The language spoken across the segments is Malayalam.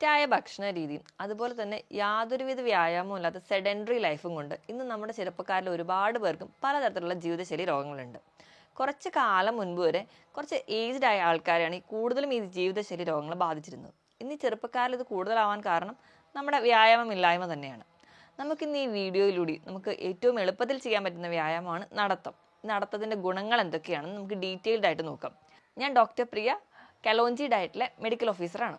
തെറ്റായ ഭക്ഷണ രീതിയും അതുപോലെ തന്നെ യാതൊരുവിധ വ്യായാമവും ഇല്ലാത്ത സെഡൻഡറി ലൈഫും കൊണ്ട് ഇന്ന് നമ്മുടെ ചെറുപ്പക്കാരിൽ ഒരുപാട് പേർക്കും പലതരത്തിലുള്ള ജീവിതശൈലി രോഗങ്ങളുണ്ട്. കുറച്ച് കാലം മുൻപ് വരെ കുറച്ച് ഏജ്ഡ് ആയ ആൾക്കാരാണ് ഈ കൂടുതലും ഈ ജീവിതശൈലി രോഗങ്ങൾ ബാധിച്ചിരുന്നത്. ഇന്ന് ചെറുപ്പക്കാരിൽ ഇത് കൂടുതലാവാൻ കാരണം നമ്മുടെ വ്യായാമമില്ലായ്മ തന്നെയാണ്. നമുക്കിന്ന് ഈ വീഡിയോയിലൂടെ നമുക്ക് ഏറ്റവും എളുപ്പത്തിൽ ചെയ്യാൻ പറ്റുന്ന വ്യായാമമാണ് നടത്തം. നടത്തത്തിന്റെ ഗുണങ്ങൾ എന്തൊക്കെയാണെന്ന് നമുക്ക് ഡീറ്റെയിൽഡ് ആയിട്ട് നോക്കാം. ഞാൻ ഡോക്ടർ പ്രിയ കലോഞ്ചി ഡയറ്റിലെ മെഡിക്കൽ ഓഫീസറാണ്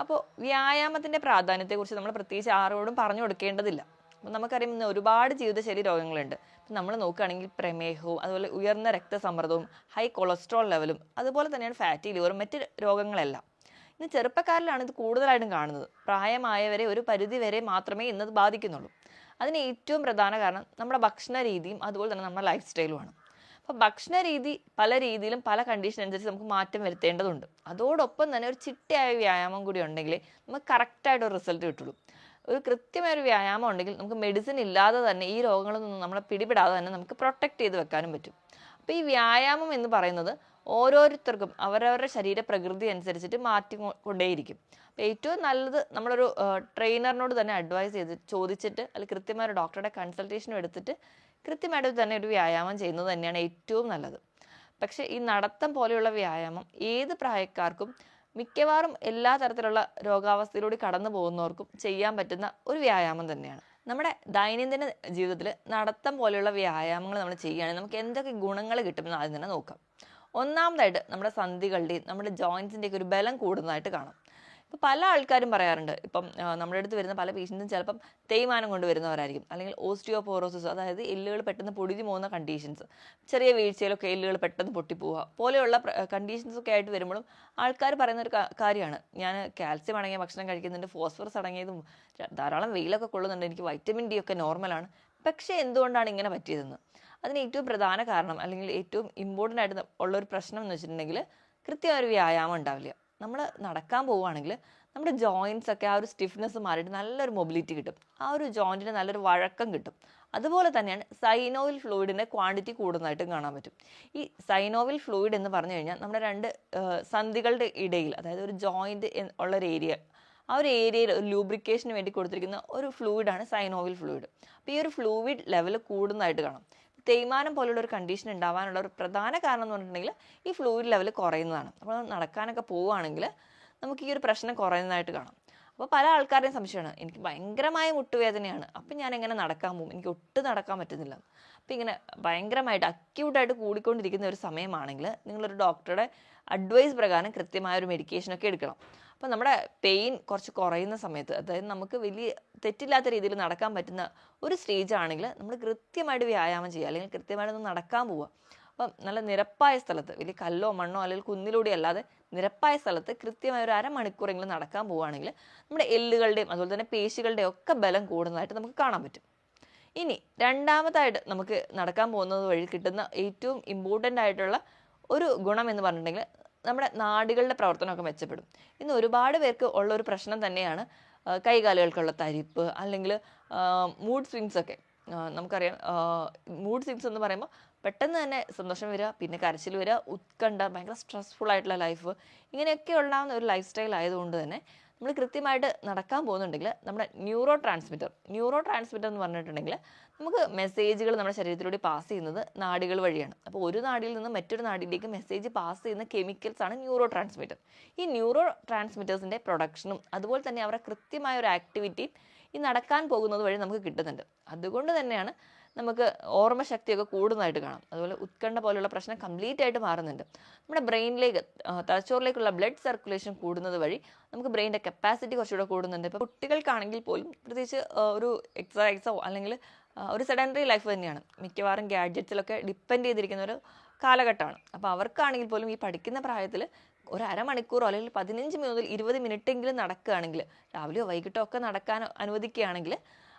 അപ്പോൾ വ്യായാമത്തിന്റെ പ്രാധാന്യത്തെക്കുറിച്ച് നമ്മൾ പ്രത്യേകിച്ച് ആരോടും പറഞ്ഞു കൊടുക്കേണ്ടതില്ല. അപ്പം നമുക്കറിയാം ഇന്ന് ഒരുപാട് ജീവിതശൈലി രോഗങ്ങളുണ്ട്. അപ്പം നമ്മൾ നോക്കുകയാണെങ്കിൽ പ്രമേഹവും അതുപോലെ ഉയർന്ന രക്തസമ്മർദ്ദവും ഹൈ കൊളസ്ട്രോൾ ലെവലും അതുപോലെ തന്നെയാണ് ഫാറ്റി ലിവറും മറ്റ് രോഗങ്ങളെല്ലാം. ഇന്ന് ചെറുപ്പക്കാരിലാണ് ഇത് കൂടുതലായിട്ടും കാണുന്നത്. പ്രായമായവരെ ഒരു പരിധി വരെ മാത്രമേ ഇന്നത് ബാധിക്കുന്നുള്ളൂ. അതിന് ഏറ്റവും പ്രധാന കാരണം നമ്മുടെ ഭക്ഷണ രീതിയും അതുപോലെ തന്നെ നമ്മുടെ ലൈഫ് സ്റ്റൈലുമാണ് അപ്പോൾ ഭക്ഷണ രീതി പല രീതിയിലും പല കണ്ടീഷൻ അനുസരിച്ച് നമുക്ക് മാറ്റം വരുത്തേണ്ടതുണ്ട്. അതോടൊപ്പം തന്നെ ഒരു ചിട്ടയായ വ്യായാമം കൂടി ഉണ്ടെങ്കിൽ നമുക്ക് കറക്റ്റായിട്ട് ഒരു റിസൾട്ട് കിട്ടുള്ളൂ. ഒരു കൃത്യമായ ഒരു വ്യായാമം ഉണ്ടെങ്കിൽ നമുക്ക് മെഡിസിൻ ഇല്ലാതെ തന്നെ ഈ രോഗങ്ങളിൽ നമ്മളെ പിടിപെടാതെ തന്നെ നമുക്ക് പ്രൊട്ടക്റ്റ് ചെയ്ത് വെക്കാനും പറ്റും. അപ്പോൾ ഈ വ്യായാമം എന്ന് പറയുന്നത് ഓരോരുത്തർക്കും അവരവരുടെ ശരീര പ്രകൃതി അനുസരിച്ചിട്ട് മാറ്റി കൊണ്ടേയിരിക്കും. അപ്പോൾ ഏറ്റവും നല്ലത് നമ്മളൊരു ട്രെയിനറിനോട് തന്നെ അഡ്വൈസ് ചെയ്ത് ചോദിച്ചിട്ട് അല്ലെങ്കിൽ കൃത്യമായ ഒരു ഡോക്ടറുടെ കൺസൾട്ടേഷനും എടുത്തിട്ട് കൃത്യമായിട്ട് തന്നെ ഒരു വ്യായാമം ചെയ്യുന്നത് തന്നെയാണ് ഏറ്റവും നല്ലത്. പക്ഷേ ഈ നടത്തം പോലെയുള്ള വ്യായാമം ഏത് പ്രായക്കാർക്കും മിക്കവാറും എല്ലാ തരത്തിലുള്ള രോഗാവസ്ഥയിലൂടെ കടന്നു പോകുന്നവർക്കും ചെയ്യാൻ പറ്റുന്ന ഒരു വ്യായാമം തന്നെയാണ്. നമ്മുടെ ദൈനംദിന ജീവിതത്തിൽ നടത്തം പോലെയുള്ള വ്യായാമങ്ങൾ നമ്മൾ ചെയ്യുകയാണെങ്കിൽ നമുക്ക് എന്തൊക്കെ ഗുണങ്ങൾ കിട്ടുമെന്ന് ആദ്യം തന്നെ നോക്കാം. ഒന്നാമതായിട്ട് നമ്മുടെ സന്ധികളുടെയും നമ്മുടെ ജോയിൻസിന്റെയൊക്കെ ഒരു ബലം കൂടുന്നതായിട്ട് കാണാം. ഇപ്പോൾ പല ആൾക്കാരും പറയാറുണ്ട്. ഇപ്പം നമ്മുടെ അടുത്ത് വരുന്ന പല പേഷ്യൻസും ചിലപ്പം തേയ്മാനം കൊണ്ടുവരുന്നവരായിരിക്കും. അല്ലെങ്കിൽ ഓസ്റ്റിയോപോറോസിസ് അതായത് എല്ലുകൾ പെട്ടെന്ന് പൊടിഞ്ഞു പോകുന്ന കണ്ടീഷൻസ്. ചെറിയ വീഴ്ചയിലൊക്കെ എല്ലുകൾ പെട്ടെന്ന് പൊട്ടിപ്പോവുക. പോലെയുള്ള കണ്ടീഷൻസ് ഒക്കെ ആയിട്ട് വരുമ്പോഴും ആൾക്കാർ പറയുന്ന ഒരു കാര്യമാണ്. ഞാൻ കാൽസ്യം അടങ്ങിയ ഭക്ഷണം കഴിക്കുന്നുണ്ട് ഫോസ്ഫറസ് അടങ്ങിയതും ധാരാളം വെയിലൊക്കെ കൊള്ളുന്നുണ്ട് എനിക്ക് വൈറ്റമിൻ ഡി ഒക്കെ നോർമലാണ്. പക്ഷേ എന്തുകൊണ്ടാണ് ഇങ്ങനെ പറ്റിയതെന്ന്? അതിന് ഏറ്റവും പ്രധാന കാരണം അല്ലെങ്കിൽ ഏറ്റവും ഇമ്പോർട്ടന്റ് ആയിട്ട് ഉള്ളൊരു പ്രശ്നം എന്ന് വെച്ചിട്ടുണ്ടെങ്കിൽ കൃത്യമായ ഒരു വ്യായാമം ഉണ്ടാവില്ല. നമ്മൾ നടക്കാൻ പോവുകയാണെങ്കിൽ നമ്മുടെ ജോയിൻസ് ഒക്കെ ആ ഒരു സ്റ്റിഫ്നെസ് മാറിയിട്ട് നല്ലൊരു മൊബിലിറ്റി കിട്ടും. ആ ഒരു ജോയിന്റിന് നല്ലൊരു വഴക്കം കിട്ടും. അതുപോലെ തന്നെയാണ് സൈനോവിൽ ഫ്ലൂയിഡിന്റെ ക്വാണ്ടിറ്റി കൂടുന്നതായിട്ടും കാണാൻ പറ്റും. ഈ സൈനോവിൽ ഫ്ലൂയിഡ് എന്ന് പറഞ്ഞു കഴിഞ്ഞാൽ നമ്മുടെ രണ്ട് സന്ധികളുടെ ഇടയിൽ അതായത് ഒരു ജോയിന്റ് ഉള്ള ഒരു ഏരിയ ആ ഒരു ഏരിയയിൽ ഒരു ലൂബ്രിക്കേഷന് വേണ്ടി കൊടുത്തിരിക്കുന്ന ഒരു ഫ്ലൂയിഡാണ് സൈനോവിൽ ഫ്ലൂയിഡ് അപ്പോൾ ഈ ഒരു ഫ്ലൂയിഡ് ലെവൽ കൂടുന്നതായിട്ട് കാണാം. തേയ്മാനം പോലുള്ള ഒരു കണ്ടീഷൻ ഉണ്ടാവാനുള്ള ഒരു പ്രധാന കാരണം എന്ന് പറഞ്ഞിട്ടുണ്ടെങ്കിൽ ഈ ഫ്ലൂയിഡ് ലെവൽ കുറയുന്നതാണ്. അപ്പോൾ നടക്കാനൊക്കെ പോവുകയാണെങ്കിൽ നമുക്ക് ഈ ഒരു പ്രശ്നം കുറയുന്നതായിട്ട് കാണാം. അപ്പോൾ പല ആൾക്കാരുടെയും സംശയമാണ്. എനിക്ക് ഭയങ്കരമായ മുട്ടുവേദനയാണ്. അപ്പം ഞാൻ എങ്ങനെ നടക്കാൻ പോകും? എനിക്ക് ഒട്ടും നടക്കാൻ പറ്റുന്നില്ല. അപ്പം ഇങ്ങനെ ഭയങ്കരമായിട്ട് അക്യൂട്ടായിട്ട് കൂടിക്കൊണ്ടിരിക്കുന്ന ഒരു സമയമാണെങ്കിൽ നിങ്ങളൊരു ഡോക്ടറുടെ അഡ്വൈസ് പ്രകാരം കൃത്യമായ ഒരു മെഡിക്കേഷനൊക്കെ എടുക്കണം. അപ്പോൾ നമ്മുടെ പെയിൻ കുറച്ച് കുറയുന്ന സമയത്ത് അതായത് നമുക്ക് വലിയ തെറ്റില്ലാത്ത രീതിയിൽ നടക്കാൻ പറ്റുന്ന ഒരു സ്റ്റേജ് ആണെങ്കിൽ നമ്മൾ കൃത്യമായിട്ട് വ്യായാമം ചെയ്യുക അല്ലെങ്കിൽ കൃത്യമായിട്ടൊന്ന് നടക്കാൻ പോവുക. അപ്പം നല്ല നിരപ്പായ സ്ഥലത്ത് വലിയ കല്ലോ മണ്ണോ അല്ലെങ്കിൽ കുന്നിലൂടെ അല്ലാതെ നിരപ്പായ സ്ഥലത്ത് കൃത്യമായ ഒരു അരമണിക്കൂറെങ്കിലും നടക്കാൻ പോവുകയാണെങ്കിൽ നമ്മുടെ എല്ലുകളുടെയും അതുപോലെ തന്നെ പേശികളുടെയും ഒക്കെ ബലം കൂടുന്നതായിട്ട് നമുക്ക് കാണാൻ പറ്റും. ഇനി രണ്ടാമതായിട്ട് നമുക്ക് നടക്കാൻ പോകുന്നത് വഴി കിട്ടുന്ന ഏറ്റവും ഇമ്പോർട്ടന്റ് ആയിട്ടുള്ള ഒരു ഗുണം എന്ന് പറഞ്ഞിട്ടുണ്ടെങ്കിൽ നമ്മുടെ നാടുകളുടെ പ്രവർത്തനമൊക്കെ മെച്ചപ്പെടും. ഇന്ന് ഒരുപാട് പേർക്ക് ഉള്ള ഒരു പ്രശ്നം തന്നെയാണ് കൈകാലുകൾക്കുള്ള തരിപ്പ് അല്ലെങ്കിൽ മൂഡ് സ്വിങ്സ് ഒക്കെ. നമുക്കറിയാം മൂഡ് സ്വിങ്സ് എന്ന് പറയുമ്പോൾ പെട്ടെന്ന് തന്നെ സന്തോഷം വരിക പിന്നെ കരച്ചിൽ വരിക ഉത്കണ്ഠ ഭയങ്കര സ്ട്രെസ്ഫുൾ ആയിട്ടുള്ള ലൈഫ് ഇങ്ങനെയൊക്കെ ഉണ്ടാകുന്ന ഒരു ലൈഫ് സ്റ്റൈൽ ആയതുകൊണ്ട് തന്നെ നമ്മൾ കൃത്യമായിട്ട് നടക്കാൻ പോകുന്നുണ്ടെങ്കിൽ നമ്മുടെ ന്യൂറോ ട്രാൻസ്മിറ്റർ ന്യൂറോ ട്രാൻസ്മിറ്റർ എന്ന് പറഞ്ഞിട്ടുണ്ടെങ്കിൽ നമുക്ക് മെസ്സേജുകൾ നമ്മുടെ ശരീരത്തിലൂടെ പാസ് ചെയ്യുന്നത് നാഡികൾ വഴിയാണ്. അപ്പോൾ ഒരു നാടിയിൽ നിന്ന് മറ്റൊരു നാടിലേക്ക് മെസ്സേജ് പാസ് ചെയ്യുന്ന കെമിക്കൽസ് ആണ് ന്യൂറോ ട്രാൻസ്മിറ്റർ ഈ ന്യൂറോ ട്രാൻസ്മിറ്റേഴ്സിന്റെ പ്രൊഡക്ഷനും അതുപോലെ തന്നെ അവരുടെ കൃത്യമായ ഒരു ആക്ടിവിറ്റിയും ഈ നടക്കാൻ പോകുന്നത് വഴി നമുക്ക് കിട്ടുന്നുണ്ട്. അതുകൊണ്ട് തന്നെയാണ് നമുക്ക് ഓർമ്മ ശക്തിയൊക്കെ കൂടുന്നതായിട്ട് കാണാം. അതുപോലെ ഉത്കണ്ഠ പോലുള്ള പ്രശ്നം കംപ്ലീറ്റ് ആയിട്ട് മാറുന്നുണ്ട്. നമ്മുടെ ബ്രെയിനിലേക്ക് തലച്ചോറിലേക്കുള്ള ബ്ലഡ് സർക്കുലേഷൻ കൂടുന്നത് വഴി നമുക്ക് ബ്രെയിനിന്റെ കപ്പാസിറ്റി കുറച്ചുകൂടെ കൂടുന്നുണ്ട്. ഇപ്പോൾ കുട്ടികൾക്കാണെങ്കിൽ പോലും പ്രത്യേകിച്ച് ഒരു എക്സസൈസോ അല്ലെങ്കിൽ ഒരു സെഡന്ററി ലൈഫ് തന്നെയാണ്. മിക്കവാറും ഗാഡ്ജറ്റ്സിലൊക്കെ ഡിപ്പെൻഡ് ചെയ്തിരിക്കുന്ന ഒരു കാലഘട്ടമാണ്. അപ്പോൾ അവർക്കാണെങ്കിൽ പോലും ഈ പഠിക്കുന്ന പ്രായത്തിൽ ഒരു അരമണിക്കൂറോ അല്ലെങ്കിൽ പതിനഞ്ച് മുതൽ ഇരുപത് മിനിറ്റെങ്കിലും നടക്കുകയാണെങ്കിൽ രാവിലെയോ വൈകിട്ടോ ഒക്കെ നടക്കാൻ അനുവദിക്കുകയാണെങ്കിൽ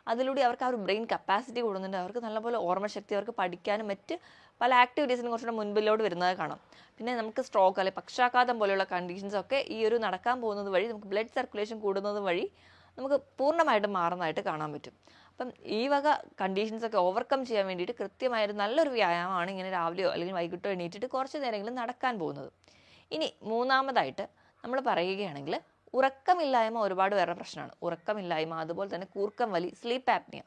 അതിലൂടെ അവർക്ക് ആ ഒരു ബ്രെയിൻ കപ്പാസിറ്റി കൂടുന്നുണ്ട്. അവർക്ക് നല്ലപോലെ ഓർമ്മശക്തി അവർക്ക് പഠിക്കാനും മറ്റ് പല ആക്ടിവിറ്റീസിനും കുറച്ചുകൂടെ മുൻപിലോട്ട് വരുന്നത് കാണാം. പിന്നെ നമുക്ക് സ്ട്രോക്ക് അല്ലെങ്കിൽ പക്ഷാഘാതം പോലെയുള്ള കണ്ടീഷൻസ് ഒക്കെ ഈ ഒരു നടക്കാൻ പോകുന്നത് വഴി നമുക്ക് ബ്ലഡ് സർക്കുലേഷൻ കൂടുന്നത് വഴി നമുക്ക് പൂർണമായിട്ടും മാറുന്നതായിട്ട് കാണാൻ പറ്റും. അപ്പം ഈ വക കണ്ടീഷൻസ് ഒക്കെ ഓവർകം ചെയ്യാൻ വേണ്ടിയിട്ട് കൃത്യമായൊരു നല്ലൊരു വ്യായാമമാണ് ഇങ്ങനെ രാവിലെയോ അല്ലെങ്കിൽ വൈകിട്ടോ എണീറ്റിട്ട് കുറച്ച് നേരമെങ്കിലും നടക്കാൻ പോകുന്നത്. ഇനി മൂന്നാമതായിട്ട് നമ്മൾ പറയുകയാണെങ്കിൽ ഉറക്കമില്ലായ്മ ഒരുപാട് വേറെ പ്രശ്നമാണ്. ഉറക്കമില്ലായ്മ അതുപോലെ തന്നെ കൂർക്കം വലി സ്ലീപ്പ് ആപ്നിയ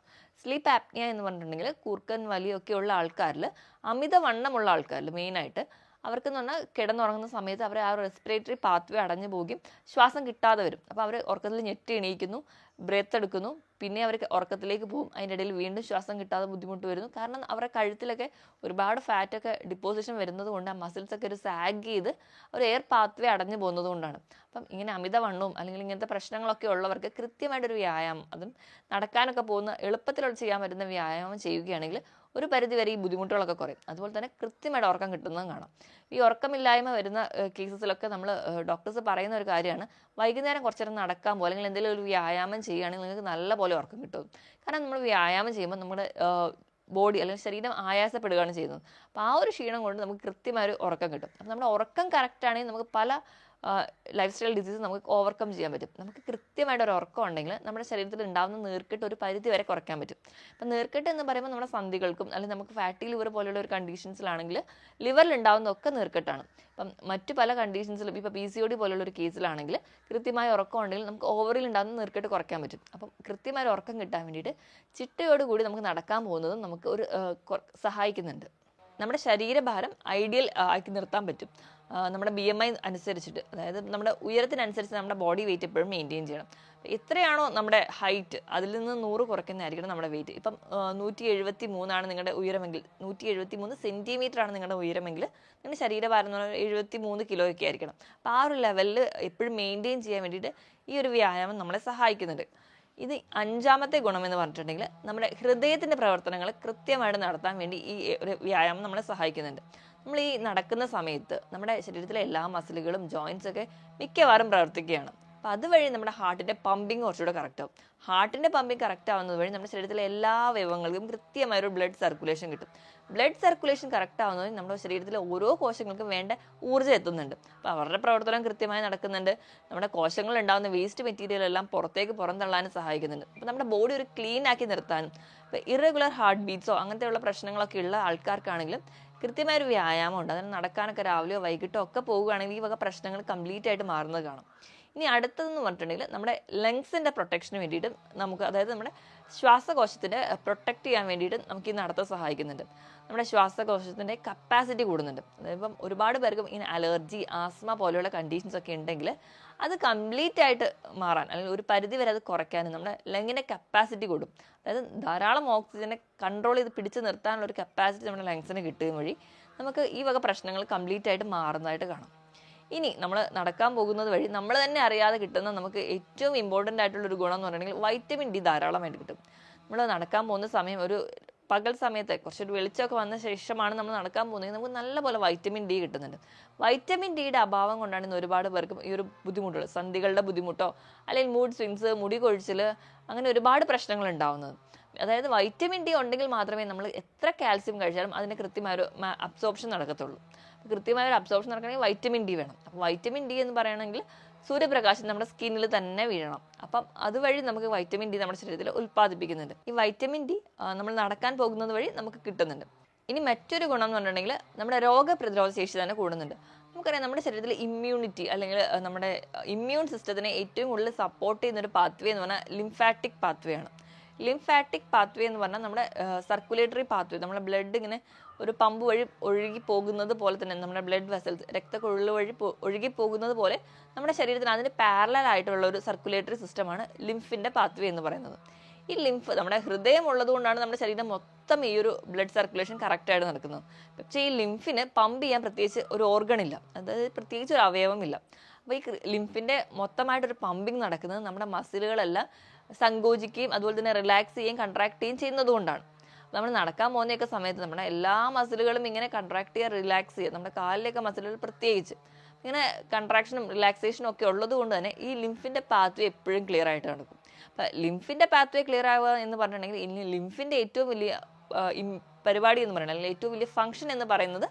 സ്ലീപ്പ് ആപ്നിയ എന്ന് പറഞ്ഞിട്ടുണ്ടെങ്കിൽ കൂർക്കൻ വലിയൊക്കെയുള്ള ആൾക്കാരിൽ അമിതവണ്ണമുള്ള ആൾക്കാരിൽ മെയിനായിട്ട് അവർക്ക് എന്ന് പറഞ്ഞാൽ കിടന്നുറങ്ങുന്ന സമയത്ത് അവർ ആ റെസ്പിറേറ്ററി പാത്വേ അടഞ്ഞു പോകും. ശ്വാസം കിട്ടാതെ വരും. അപ്പോൾ അവർ ഉറക്കത്തിൽ ഞെട്ടി എണീക്കുന്നു ബ്രെത്ത് എടുക്കുന്നു പിന്നെ അവർ ഉറക്കത്തിലേക്ക് പോകും. അതിന്റെ ഇടയിൽ വീണ്ടും ശ്വാസം കിട്ടാതെ ബുദ്ധിമുട്ട് വരുന്നു. കാരണം അവരുടെ കഴുത്തിലൊക്കെ ഒരുപാട് ഫാറ്റൊക്കെ ഡിപ്പോസിഷൻ വരുന്നത് കൊണ്ട് ആ മസിൽസൊക്കെ ഒരു സാഗ് ചെയ്ത് അവർ എയർ പാത്വേ അടഞ്ഞു പോകുന്നത് കൊണ്ടാണ്. അപ്പം ഇങ്ങനെ അമിതവണ്ണവും അല്ലെങ്കിൽ ഇങ്ങനത്തെ പ്രശ്നങ്ങളൊക്കെ ഉള്ളവർക്ക് കൃത്യമായിട്ടൊരു വ്യായാമം അതും നടക്കാനൊക്കെ പോകുന്ന എളുപ്പത്തിലുള്ള ചെയ്യാൻ പറ്റുന്ന വ്യായാമം ചെയ്യുകയാണെങ്കിൽ ഒരു പരിധി വരെ ഈ ബുദ്ധിമുട്ടുകളൊക്കെ കുറയും. അതുപോലെ തന്നെ കൃത്യമായിട്ട് ഉറക്കം കിട്ടുന്നതും കാണാം. ഈ ഉറക്കമില്ലായ്മ വരുന്ന കേസസിലൊക്കെ നമ്മൾ ഡോക്ടേഴ്സ് പറയുന്ന ഒരു കാര്യമാണ്. വൈകുന്നേരം കുറച്ച് നേരം നടക്കാൻ പോലെ അല്ലെങ്കിൽ എന്തെങ്കിലും ഒരു വ്യായാമം ചെയ്യുകയാണെങ്കിൽ നിങ്ങൾക്ക് നല്ലപോലെ ഉറക്കം കിട്ടും. കാരണം നമ്മൾ വ്യായാമം ചെയ്യുമ്പോൾ നമ്മുടെ ബോഡി അല്ലെങ്കിൽ ശരീരം ആയാസപ്പെടുകയാണ് ചെയ്യുന്നത്. അപ്പോൾ ആ ഒരു ക്ഷീണം കൊണ്ട് നമുക്ക് കൃത്യമായ ഒരു ഉറക്കം കിട്ടും. അപ്പം നമ്മുടെ ഉറക്കം കറക്റ്റ് ആണെങ്കിൽ നമുക്ക് പല ലൈഫ് സ്റ്റൈൽ ഡിസീസ് നമുക്ക് ഓവർകം ചെയ്യാൻ പറ്റും. നമുക്ക് കൃത്യമായിട്ട് ഒരു ഉറക്കം ഉണ്ടെങ്കിൽ നമ്മുടെ ശരീരത്തിൽ ഉണ്ടാകുന്ന നീർക്കെട്ട് ഒരു പരിധി വരെ കുറയ്ക്കാൻ പറ്റും. അപ്പം നീർക്കെട്ട് എന്ന് പറയുമ്പോൾ നമ്മുടെ സന്ധികൾക്കും അല്ലെങ്കിൽ നമുക്ക് ഫാറ്റി ലിവർ പോലെയുള്ള ഒരു കണ്ടീഷൻസിലാണെങ്കിൽ ലിവറിൽ ഉണ്ടാകുന്നതൊക്കെ നീർക്കെട്ടാണ്. അപ്പം മറ്റു പല കണ്ടീഷൻസിലും ഇപ്പോൾ പി സി ഒ ഡി പോലുള്ള ഒരു കേസിലാണെങ്കിൽ കൃത്യമായ ഉറക്കം ഉണ്ടെങ്കിൽ നമുക്ക് ഓവറിൽ ഉണ്ടാകുന്ന നീർക്കെട്ട് കുറയ്ക്കാൻ പറ്റും. അപ്പം കൃത്യമായ ഉറക്കം കിട്ടാൻ വേണ്ടിയിട്ട് ചിട്ടയോടുകൂടി നമുക്ക് നടക്കാൻ പോകുന്നതും നമുക്ക് ഒരു സഹായിക്കുന്നുണ്ട്. നമ്മുടെ ശരീരഭാരം ഐഡിയൽ ആക്കി നിർത്താൻ പറ്റും. നമ്മുടെ ബി എം ഐ അനുസരിച്ചിട്ട് അതായത് നമ്മുടെ ഉയരത്തിനനുസരിച്ച് നമ്മുടെ ബോഡി വെയിറ്റ് എപ്പോഴും മെയിന്റെയിൻ ചെയ്യണം. എത്രയാണോ നമ്മുടെ ഹൈറ്റ് അതിൽ നിന്ന് നൂറ് കുറയ്ക്കുന്നതായിരിക്കണം നമ്മുടെ വെയിറ്റ് ഇപ്പം നൂറ്റി എഴുപത്തി മൂന്നാണ് നിങ്ങളുടെ ഉയരമെങ്കിൽ നൂറ്റി എഴുപത്തി മൂന്ന് സെന്റിമീറ്റർ ആണ് നിങ്ങളുടെ ഉയരമെങ്കിൽ നിങ്ങളുടെ ശരീരഭാരം എന്ന് പറഞ്ഞാൽ എഴുപത്തി മൂന്ന് കിലോ ഒക്കെ ആയിരിക്കണം. അപ്പോൾ ആ ഒരു ലെവലിൽ എപ്പോഴും മെയിന്റെയിൻ ചെയ്യാൻ വേണ്ടിയിട്ട് ഈ ഒരു വ്യായാമം നമ്മളെ സഹായിക്കുന്നുണ്ട്. ഇത് അഞ്ചാമത്തെ ഗുണമെന്ന് പറഞ്ഞിട്ടുണ്ടെങ്കിൽ നമ്മുടെ ഹൃദയത്തിന്റെ പ്രവർത്തനങ്ങൾ കൃത്യമായിട്ട് നടത്താൻ വേണ്ടി ഈ ഒരു വ്യായാമം നമ്മളെ സഹായിക്കുന്നുണ്ട്. നമ്മൾ ഈ നടക്കുന്ന സമയത്ത് നമ്മുടെ ശരീരത്തിലെ എല്ലാ മസിലുകളും ജോയിൻസ് ഒക്കെ മിക്കവാറും പ്രവർത്തിക്കുകയാണ്. അപ്പം അതുവഴി നമ്മുടെ ഹാർട്ടിന്റെ പമ്പിങ് കുറച്ചുകൂടെ കറക്റ്റ് ആവും. ഹാർട്ടിന്റെ പമ്പിങ് കറക്റ്റ് ആവുന്നത് വഴി നമ്മുടെ ശരീരത്തിലെ എല്ലാ അവയവങ്ങൾക്കും കൃത്യമായ ഒരു ബ്ലഡ് സർക്കുലേഷൻ കിട്ടും. ബ്ലഡ് സർക്കുലേഷൻ കറക്റ്റ് ആവുന്നത് നമ്മുടെ ശരീരത്തിലെ ഓരോ കോശങ്ങൾക്കും വേണ്ട ഊർജം എത്തുന്നുണ്ട്. അപ്പോൾ അവരുടെ പ്രവർത്തനം കൃത്യമായി നടക്കുന്നുണ്ട്. നമ്മുടെ കോശങ്ങളിൽ ഉണ്ടാകുന്ന വേസ്റ്റ് മെറ്റീരിയൽ എല്ലാം പുറത്തേക്ക് പുറന്തള്ളാനും സഹായിക്കുന്നുണ്ട്. അപ്പോൾ നമ്മുടെ ബോഡി ഒരു ക്ലീൻ ആക്കി നിർത്താനും ഇപ്പോൾ ഇറഗുലർ ഹാർട്ട് ബീറ്റ്സോ അങ്ങനത്തെയുള്ള പ്രശ്നങ്ങളൊക്കെ ഉള്ള ആൾക്കാർക്കാണെങ്കിലും കൃത്യമായ ഒരു വ്യായാമം ഉണ്ട്. അതിന് നടക്കാനൊക്കെ രാവിലെയോ വൈകിട്ടോ ഒക്കെ പോവുകയാണെങ്കിൽ ഈ വക പ്രശ്നങ്ങൾ കംപ്ലീറ്റ് ആയിട്ട് മാറുന്നത് കാണാം. ഇനി അടുത്തതെന്ന് പറഞ്ഞിട്ടുണ്ടെങ്കിൽ നമ്മുടെ ലങ്സിന്റെ പ്രൊട്ടക്ഷന് വേണ്ടിയിട്ട് നമുക്ക് അതായത് നമ്മുടെ ശ്വാസകോശത്തിന്റെ പ്രൊട്ടക്റ്റ് ചെയ്യാൻ വേണ്ടിയിട്ട് നമുക്ക് ഈ നടത്തം സഹായിക്കുന്നുണ്ട്. നമ്മുടെ ശ്വാസകോശത്തിന്റെ കപ്പാസിറ്റി കൂടുന്നുണ്ട്. ഇപ്പം ഒരുപാട് പേർക്കും ഇങ്ങനെ അലർജി ആസ്മ പോലെയുള്ള കണ്ടീഷൻസ് ഒക്കെ ഉണ്ടെങ്കിൽ അത് കംപ്ലീറ്റ് ആയിട്ട് മാറാൻ അല്ലെങ്കിൽ ഒരു പരിധി വരെ അത് കുറയ്ക്കാനും നമ്മുടെ ലങ്ങിന്റെ കപ്പാസിറ്റി കൂടും. അതായത് ധാരാളം ഓക്സിജനെ കൺട്രോൾ ചെയ്ത് പിടിച്ച് നിർത്താനുള്ള ഒരു കപ്പാസിറ്റി നമ്മുടെ ലങ്സിന് കിട്ടുകയും വഴി നമുക്ക് ഈ വക പ്രശ്നങ്ങൾ കംപ്ലീറ്റ് ആയിട്ട് മാറുന്നതായിട്ട് കാണാം. ഇനി നമ്മൾ നടക്കാൻ പോകുന്നത് വഴി നമ്മൾ തന്നെ അറിയാതെ കിട്ടുന്ന നമുക്ക് ഏറ്റവും ഇമ്പോർട്ടന്റ് ആയിട്ടുള്ള ഒരു ഗുണം എന്ന് പറഞ്ഞിട്ടുണ്ടെങ്കിൽ വൈറ്റമിൻ ഡി ധാരാളമായിട്ട് കിട്ടും. നമ്മൾ നടക്കാൻ പോകുന്ന സമയം ഒരു പകൽ സമയത്ത് കുറച്ചൊരു വെളിച്ചമൊക്കെ വന്ന ശേഷമാണ് നമ്മൾ നടക്കാൻ പോകുന്നത്. നമുക്ക് നല്ലപോലെ വൈറ്റമിൻ ഡി കിട്ടുന്നുണ്ട്. വൈറ്റമിൻ ഡിയുടെ അഭാവം കൊണ്ടാണ് ഇന്ന് ഒരുപാട് പേർക്കും ഈ ഒരു ബുദ്ധിമുട്ടുകൾ. സന്ധികളുടെ ബുദ്ധിമുട്ടോ അല്ലെങ്കിൽ മൂഡ് സ്വിങ്സ് മുടി കൊഴിച്ചിൽ അങ്ങനെ ഒരുപാട് പ്രശ്നങ്ങൾ ഉണ്ടാവുന്നത്. അതായത് വൈറ്റമിൻ ഡി ഉണ്ടെങ്കിൽ മാത്രമേ നമ്മൾ എത്ര കാൽസ്യം കഴിച്ചാലും അതിന് കൃത്യമായ ഒരു അബ്സോർപ്ഷൻ നടക്കത്തുള്ളൂ. കൃത്യമായ ഒരു അബ്സോർപ്ഷൻ നടക്കണമെങ്കിൽ വൈറ്റമിൻ ഡി വേണം. അപ്പോൾ വൈറ്റമിൻ ഡി എന്ന് പറയണമെങ്കിൽ സൂര്യപ്രകാശം നമ്മുടെ സ്കിന്നിൽ തന്നെ വീഴണം. അപ്പം അതുവഴി നമുക്ക് വൈറ്റമിൻ ഡി നമ്മുടെ ശരീരത്തിൽ ഉൽപ്പാദിപ്പിക്കുന്നുണ്ട്. ഈ വൈറ്റമിൻ ഡി നമ്മൾ നടക്കാൻ പോകുന്നത് വഴി നമുക്ക് കിട്ടുന്നുണ്ട്. ഇനി മറ്റൊരു ഗുണം എന്ന് പറഞ്ഞിട്ടുണ്ടെങ്കിൽ നമ്മുടെ രോഗപ്രതിരോധ ശേഷി തന്നെ കൂടുന്നുണ്ട്. നമുക്കറിയാം നമ്മുടെ ശരീരത്തിൽ ഇമ്മ്യൂണിറ്റി അല്ലെങ്കിൽ നമ്മുടെ ഇമ്മ്യൂൺ സിസ്റ്റത്തിനെ ഏറ്റവും കൂടുതൽ സപ്പോർട്ട് ചെയ്യുന്ന ഒരു പാത്വേ എന്ന് പറഞ്ഞാൽ ലിംഫാറ്റിക് പാത്വേ ആണ്. ലിംഫാറ്റിക് പാത്വേ എന്ന് പറഞ്ഞാൽ നമ്മുടെ സർക്കുലേറ്ററി പാത്വേ നമ്മുടെ ബ്ലഡ് ഇങ്ങനെ ഒരു പമ്പ് വഴി ഒഴുകി പോകുന്നത് പോലെ തന്നെ നമ്മുടെ ബ്ലഡ് വെസൽസ് രക്തക്കൊഴൽ വഴി ഒഴുകി പോകുന്നത് പോലെ നമ്മുടെ ശരീരത്തിന് അതിന് പാരലൽ ആയിട്ടുള്ള ഒരു സർക്കുലേറ്ററി സിസ്റ്റമാണ് ലിംഫിന്റെ പാത്വേ എന്ന് പറയുന്നത്. ഈ ലിംഫ് നമ്മുടെ ഹൃദയം ഉള്ളതുകൊണ്ടാണ് നമ്മുടെ ശരീരം മൊത്തം ഈ ഒരു ബ്ലഡ് സർക്കുലേഷൻ കറക്റ്റായിട്ട് നടക്കുന്നത്. പക്ഷേ ഈ ലിംഫിന് പമ്പ് ചെയ്യാൻ പ്രത്യേകിച്ച് ഒരു ഓർഗൺ ഇല്ല. അതായത് പ്രത്യേകിച്ച് ഒരു അവയവമില്ല അപ്പോൾ ഈ ലിംഫിന്റെ മൊത്തമായിട്ടൊരു പമ്പിങ് നടക്കുന്നത് നമ്മുടെ മസിലുകളെല്ലാം സങ്കോചിക്കുകയും അതുപോലെ തന്നെ റിലാക്സ് ചെയ്യുകയും കൺട്രാക്ട് ചെയ്യുകയും ചെയ്യുന്നതുകൊണ്ടാണ് നമ്മൾ നടക്കാൻ പോകുന്നൊക്കെ സമയത്ത് നമ്മുടെ എല്ലാ മസിലുകളും ഇങ്ങനെ കൺട്രാക്ട് ചെയ്യുക റിലാക്സ് ചെയ്യുക. നമ്മുടെ കാലിലൊക്കെ മസിലുകൾ പ്രത്യേകിച്ച്. ഇങ്ങനെ കൺട്രാക്ഷനും റിലാക്സേഷനും ഒക്കെ ഉള്ളത് കൊണ്ട് തന്നെ ഈ ലിംഫിന്റെ പാത്വേ എപ്പോഴും ക്ലിയർ ആയിട്ട് നടക്കും. അപ്പം ലിംഫിന്റെ പാത്വേ ക്ലിയർ ആവുക എന്ന് പറഞ്ഞിട്ടുണ്ടെങ്കിൽ ഇനി ലിംഫിന്റെ ഏറ്റവും വലിയ പരിപാടി എന്ന് പറയുന്നത് അല്ലെങ്കിൽ ഏറ്റവും വലിയ ഫംഗ്ഷൻ എന്ന് പറയുന്നത്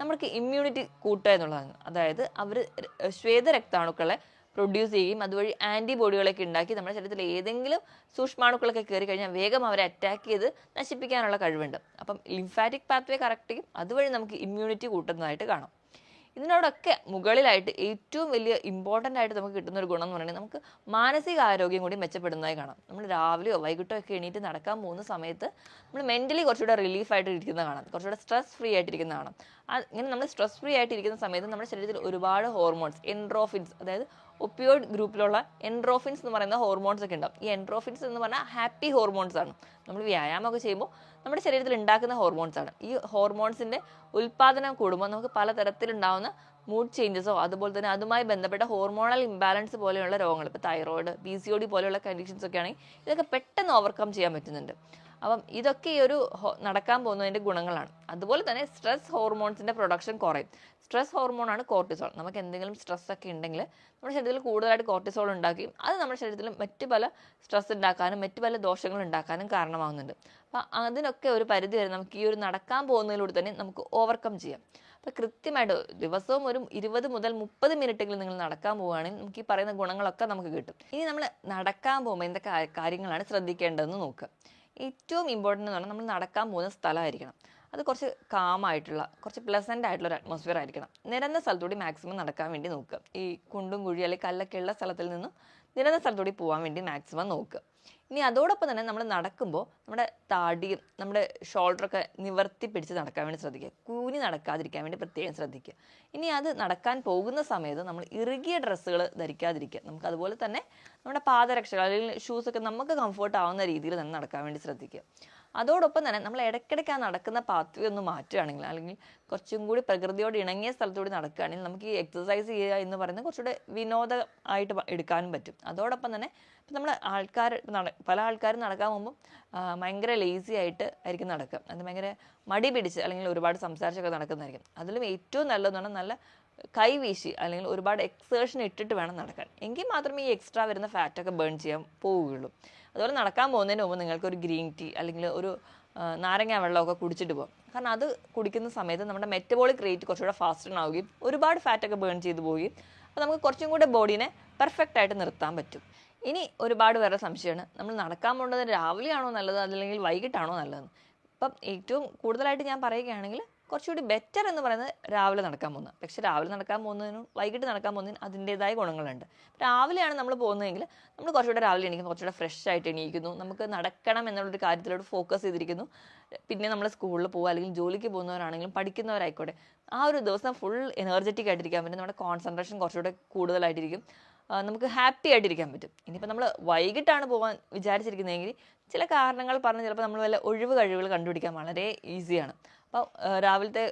നമുക്ക് ഇമ്മ്യൂണിറ്റി കൂട്ടുക എന്നുള്ളതാണ്. അതായത് അവർ ശ്വേത രക്താണുക്കളെ പ്രൊഡ്യൂസ് ചെയ്യുകയും അതുവഴി ആന്റിബോഡികളൊക്കെ ഉണ്ടാക്കി നമ്മുടെ ശരീരത്തിൽ ഏതെങ്കിലും സൂക്ഷ്മാണുക്കളൊക്കെ കയറി കഴിഞ്ഞാൽ വേഗം അവരെ അറ്റാക്ക് ചെയ്ത് നശിപ്പിക്കാനുള്ള കഴിവുണ്ട്. അപ്പം ലിംഫാറ്റിക് പാത്വേ കറക്റ്റ് ചെയ്യും. അതുവഴി നമുക്ക് ഇമ്മ്യൂണിറ്റി കൂട്ടുന്നതായിട്ട് കാണാം. ഇതിനോടൊക്കെ മുകളിലായിട്ട് ഏറ്റവും വലിയ ഇമ്പോർട്ടന്റ് ആയിട്ട് നമുക്ക് കിട്ടുന്ന ഒരു ഗുണം എന്ന് പറയുന്നത് നമുക്ക് മാനസിക ആരോഗ്യം കൂടി മെച്ചപ്പെടുന്നതായി കാണാം. നമ്മൾ രാവിലെയോ വൈകിട്ടോ ഒക്കെ എണീറ്റ് നടക്കാൻ പോകുന്ന സമയത്ത് നമ്മൾ മെന്റലി കുറച്ചുകൂടെ റിലീഫ് ആയിട്ട് ഇരിക്കുന്ന കാണാം. കുറച്ചുകൂടെ സ്ട്രെസ് ഫ്രീ ആയിട്ടിരിക്കുന്ന കാണാം. ഇങ്ങനെ നമ്മൾ സ്ട്രെസ് ഫ്രീ ആയിട്ടിരിക്കുന്ന സമയത്ത് നമ്മുടെ ശരീരത്തിൽ ഒരുപാട് ഹോർമോൺസ് എൻട്രോഫിൻസ് അതായത് ഒപ്പിയോഡ് ഗ്രൂപ്പിലുള്ള എൻട്രോഫിൻസ് എന്ന് പറയുന്ന ഹോർമോൺസ് ഒക്കെ ഉണ്ടാവും. ഈ എൻട്രോഫിൻസ് എന്ന് പറഞ്ഞാൽ ഹാപ്പി ഹോർമോൺസ് ആണ്. നമ്മൾ വ്യായാമമൊക്കെ ചെയ്യുമ്പോൾ നമ്മുടെ ശരീരത്തിൽ ഉണ്ടാക്കുന്ന ഹോർമോൺസ് ആണ്. ഈ ഹോർമോൺസിന്റെ ഉൽപ്പാദനം കൂടുമ്പോൾ നമുക്ക് പലതരത്തിലുണ്ടാവുന്ന മൂഡ് ചേഞ്ചസോ അതുപോലെ തന്നെ അതുമായി ബന്ധപ്പെട്ട ഹോർമോണൽ ഇംബാലൻസ് പോലെയുള്ള രോഗങ്ങൾ ഇപ്പോൾ thyroid P C O D പോലെയുള്ള കണ്ടീഷൻസ് ഒക്കെ ആണെങ്കിൽ ഇതൊക്കെ പെട്ടെന്ന് ഓവർകം ചെയ്യാൻ പറ്റുന്നുണ്ട്. അപ്പം ഇതൊക്കെ ഈ ഒരു നടക്കാൻ പോകുന്നതിന്റെ ഗുണങ്ങളാണ്. അതുപോലെ തന്നെ സ്ട്രെസ് ഹോർമോൺസിന്റെ പ്രൊഡക്ഷൻ കുറയും. സ്ട്രെസ് ഹോർമോണാണ് കോർട്ടിസോൾ നമുക്ക് എന്തെങ്കിലും സ്ട്രെസ് ഒക്കെ ഉണ്ടെങ്കിൽ നമ്മുടെ ശരീരത്തിൽ കൂടുതലായിട്ട് കോർട്ടിസോൾ ഉണ്ടാക്കുകയും അത് നമ്മുടെ ശരീരത്തിൽ മറ്റു പല സ്ട്രെസ് ഉണ്ടാക്കാനും മറ്റു പല ദോഷങ്ങൾ ഉണ്ടാക്കാനും കാരണമാകുന്നുണ്ട് അപ്പം അതിനൊക്കെ ഒരു പരിധി വരെ നമുക്ക് ഈ ഒരു നടക്കാൻ പോകുന്നതിലൂടെ തന്നെ നമുക്ക് ഓവർകം ചെയ്യാം. അപ്പം കൃത്യമായിട്ട് ദിവസവും ഒരു ഇരുപത് മുതൽ മുപ്പത് മിനിറ്റെങ്കിലും നിങ്ങൾ നടക്കാൻ പോവുകയാണെങ്കിൽ നമുക്ക് ഈ പറയുന്ന ഗുണങ്ങളൊക്കെ നമുക്ക് കിട്ടും. ഇനി നമ്മൾ നടക്കാൻ പോകുമ്പോൾ എന്തൊക്കെ കാര്യങ്ങളാണ് ശ്രദ്ധിക്കേണ്ടതെന്ന് നോക്കുക. ഏറ്റവും ഇമ്പോർട്ടന്റ് എന്ന് പറഞ്ഞാൽ നമ്മൾ നടക്കാൻ പോകുന്ന സ്ഥലമായിരിക്കണം. അത് കുറച്ച് കാമായിട്ടുള്ള കുറച്ച് പ്ലസന്റ് ആയിട്ടുള്ള ഒരു അറ്റ്മോസ്ഫിയർ ആയിരിക്കണം. നിരന്ന സ്ഥലത്തൂടി മാക്സിമം നടക്കാൻ വേണ്ടി നോക്കുക. ഈ കുണ്ടും കുഴി അല്ലെങ്കിൽ കല്ലൊക്കെ ഉള്ള സ്ഥലത്തിൽ നിന്നും നിരന്ന സ്ഥലത്തൂടി പോകാൻ വേണ്ടി മാക്സിമം നോക്കുക. ഇനി അതോടൊപ്പം തന്നെ നമ്മൾ നടക്കുമ്പോൾ നമ്മുടെ താടിയും നമ്മുടെ ഷോൾഡറൊക്കെ നിവർത്തി പിടിച്ച് നടക്കാൻ വേണ്ടി ശ്രദ്ധിക്കുക. കൂനി നടക്കാതിരിക്കാൻ വേണ്ടി പ്രത്യേകം ശ്രദ്ധിക്കുക. ഇനി അത് നടക്കാൻ പോകുന്ന സമയത്ത് നമ്മൾ ഇറുകിയ ഡ്രസ്സുകൾ ധരിക്കാതിരിക്കുക. നമുക്ക് അതുപോലെ തന്നെ നമ്മുടെ പാദരക്ഷകൾ അല്ലെങ്കിൽ ഷൂസൊക്കെ നമുക്ക് കംഫർട്ട് ആവുന്ന രീതിയിൽ തന്നെ നടക്കാൻ വേണ്ടി ശ്രദ്ധിക്കുക. അതോടൊപ്പം തന്നെ നമ്മൾ ഇടയ്ക്കിടയ്ക്ക് ആ നടക്കുന്ന പാത്വേ ഒന്ന് മാറ്റുകയാണെങ്കിൽ അല്ലെങ്കിൽ കുറച്ചും കൂടി പ്രകൃതിയോട് ഇണങ്ങിയ സ്ഥലത്തൂടി നടക്കുകയാണെങ്കിൽ നമുക്ക് ഈ എക്സസൈസ് ചെയ്യുക എന്ന് പറയുന്നത് കുറച്ചുകൂടെ വിനോദ ആയിട്ട് എടുക്കാനും പറ്റും. അതോടൊപ്പം തന്നെ ഇപ്പം നമ്മൾ ആൾക്കാർ പല ആൾക്കാരും നടക്കാൻ പോകുമ്പോൾ ഭയങ്കര ലേസി ആയിട്ട് ആയിരിക്കും നടക്കുക. അത് ഭയങ്കര മടി പിടിച്ച് അല്ലെങ്കിൽ ഒരുപാട് സംസാരിച്ചൊക്കെ നടക്കുന്നതായിരിക്കും. അതിലും ഏറ്റവും നല്ലതെന്ന് പറഞ്ഞാൽ നല്ല കൈ വീശി അല്ലെങ്കിൽ ഒരുപാട് എക്സേഷൻ ഇട്ടിട്ട് വേണം നടക്കാൻ. എങ്കിൽ മാത്രമേ ഈ എക്സ്ട്രാ വരുന്ന ഫാറ്റൊക്കെ ബേൺ ചെയ്യാൻ പോവുകയുള്ളൂ. അതുപോലെ നടക്കാൻ പോകുന്നതിന് മുമ്പ് നിങ്ങൾക്ക് ഒരു ഗ്രീൻ ടീ അല്ലെങ്കിൽ ഒരു നാരങ്ങ വെള്ളമൊക്കെ കുടിച്ചിട്ട് പോകും. കാരണം അത് കുടിക്കുന്ന സമയത്ത് നമ്മുടെ മെറ്റബോളിക് റേറ്റ് കുറച്ചുകൂടെ ഫാസ്റ്റർ ആവുകയും ഒരുപാട് ഫാറ്റൊക്കെ ബേൺ ചെയ്തു പോവുകയും അപ്പോൾ നമുക്ക് കുറച്ചും കൂടെ ബോഡീനെ പെർഫെക്റ്റ് ആയിട്ട് നിർത്താൻ പറ്റും. ഇനി ഒരുപാട് പേരുടെ സംശയമാണ്. നമ്മൾ നടക്കാൻ പോകേണ്ടത് രാവിലെയാണോ നല്ലത്? അതല്ലെങ്കിൽ വൈകിട്ടാണോ നല്ലതെന്ന്. ഇപ്പം ഏറ്റവും കൂടുതലായിട്ട് ഞാൻ പറയുകയാണെങ്കിൽ കുറച്ചുകൂടി ബെറ്റർ എന്ന് പറയുന്നത് രാവിലെ നടക്കാൻ പോകുന്നത്. പക്ഷേ രാവിലെ നടക്കാൻ പോകുന്നതിനും വൈകിട്ട് നടക്കാൻ പോകുന്നതിനും അതിന്റെതായ ഗുണങ്ങളുണ്ട്. രാവിലെയാണ് നമ്മൾ പോകുന്നതെങ്കിൽ നമ്മൾ കുറച്ചുകൂടെ രാവിലെ എണീക്കുന്നു കുറച്ചുകൂടെ ഫ്രഷ് ആയിട്ട് എണീക്കുന്നു. നമുക്ക് നടക്കണം എന്നുള്ളൊരു കാര്യത്തിലോട്ട് ഫോക്കസ് ചെയ്തിരിക്കുന്നു. പിന്നെ നമ്മൾ സ്കൂളിൽ പോകുക അല്ലെങ്കിൽ ജോലിക്ക് പോകുന്നവരാണെങ്കിലും പഠിക്കുന്നവരായിക്കോട്ടെ ആ ഒരു ദിവസം ഫുൾ എനർജറ്റിക് ആയിട്ടിരിക്കാൻ പറ്റും. നമ്മുടെ കോൺസെൻട്രേഷൻ കുറച്ചുകൂടെ കൂടുതലായിട്ടിരിക്കും. നമുക്ക് ഹാപ്പി ആയിട്ടിരിക്കാൻ പറ്റും. ഇനിയിപ്പോൾ നമ്മൾ വൈകിട്ടാണ് പോകാൻ വിചാരിച്ചിരിക്കുന്നതെങ്കിൽ ചില കാരണങ്ങൾ പറഞ്ഞ് ചിലപ്പോൾ നമ്മൾ വല്ല ഒഴിവ് കഴിവുകൾ കണ്ടുപിടിക്കാൻ വളരെ ഈസിയാണ് അപ്പോൾ രാവിലത്തെ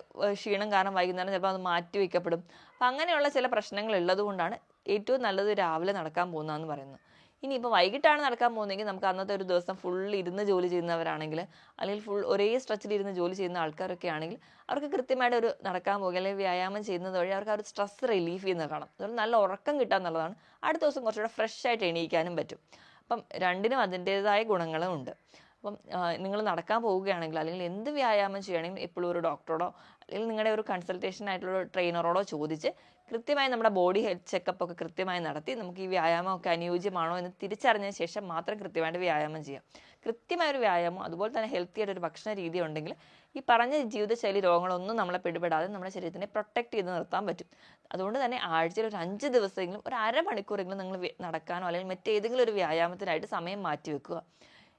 ക്ഷീണം കാരണം വൈകുന്നേരം ചിലപ്പോൾ അത് മാറ്റി വയ്ക്കപ്പെടും. അപ്പോൾ അങ്ങനെയുള്ള ചില പ്രശ്നങ്ങൾ ഉള്ളതുകൊണ്ടാണ് ഏറ്റവും നല്ലത് രാവിലെ നടക്കാൻ പോകുന്നതെന്ന് പറയുന്നത്. ഇനി ഇനിയിപ്പോൾ വൈകിട്ടാണ് നടക്കാൻ പോകുന്നതെങ്കിൽ നമുക്ക് അന്നത്തെ ഒരു ദിവസം ഫുൾ ഇരുന്ന് ജോലി ചെയ്യുന്നവരാണെങ്കിൽ അല്ലെങ്കിൽ ഫുൾ ഒരേ സ്ട്രെച്ചിൽ ഇരുന്ന് ജോലി ചെയ്യുന്ന ആൾക്കാരൊക്കെ ആണെങ്കിൽ അവർക്ക് കൃത്യമായിട്ട് ഒരു നടക്കാൻ പോകുക അല്ലെങ്കിൽ വ്യായാമം ചെയ്യുന്നത് വഴി അവർക്ക് ആ ഒരു സ്ട്രെസ് റിലീഫ് ചെയ്യുന്നത് കാണാം. അതുപോലെ നല്ല ഉറക്കം കിട്ടാൻ എന്നുള്ളതാണ് അടുത്ത ദിവസം കുറച്ചുകൂടെ ഫ്രഷ് ആയിട്ട് എണീക്കാനും പറ്റും. അപ്പം രണ്ടിനും അതിന്റേതായ ഗുണങ്ങളും ഉണ്ട്. അപ്പം നിങ്ങൾ നടക്കാൻ പോവുകയാണെങ്കിൽ അല്ലെങ്കിൽ എന്ത് വ്യായാമം ചെയ്യുകയാണെങ്കിലും എപ്പോഴും ഒരു ഡോക്ടറോടോ അല്ലെങ്കിൽ നിങ്ങളുടെ ഒരു കൺസൾട്ടേഷൻ ആയിട്ടുള്ള ട്രെയിനറോടോ ചോദിച്ച് കൃത്യമായി നമ്മുടെ ബോഡി ഹെൽത്ത് ചെക്കപ്പ് ഒക്കെ കൃത്യമായി നടത്തി നമുക്ക് ഈ വ്യായാമമൊക്കെ അനുയോജ്യമാണോ എന്ന് തിരിച്ചറിഞ്ഞ ശേഷം മാത്രം കൃത്യമായിട്ട് വ്യായാമം ചെയ്യാം. കൃത്യമായ ഒരു വ്യായാമം അതുപോലെ തന്നെ ഹെൽത്തി ആയിട്ട് ഒരു ഭക്ഷണ രീതി ഉണ്ടെങ്കിൽ ഈ പറഞ്ഞ ജീവിതശൈലി രോഗങ്ങളൊന്നും നമ്മളെ പിടിപെടാതെ നമ്മുടെ ശരീരത്തിനെ പ്രൊട്ടക്ട് ചെയ്ത് നിർത്താൻ പറ്റും. അതുകൊണ്ട് തന്നെ ആഴ്ചയിൽ ഒരു അഞ്ച് ദിവസമെങ്കിലും ഒരു അരമണിക്കൂറെങ്കിലും നിങ്ങൾ നടക്കാനോ അല്ലെങ്കിൽ മറ്റേതെങ്കിലും ഒരു വ്യായാമത്തിനായിട്ട് സമയം മാറ്റി വെക്കുക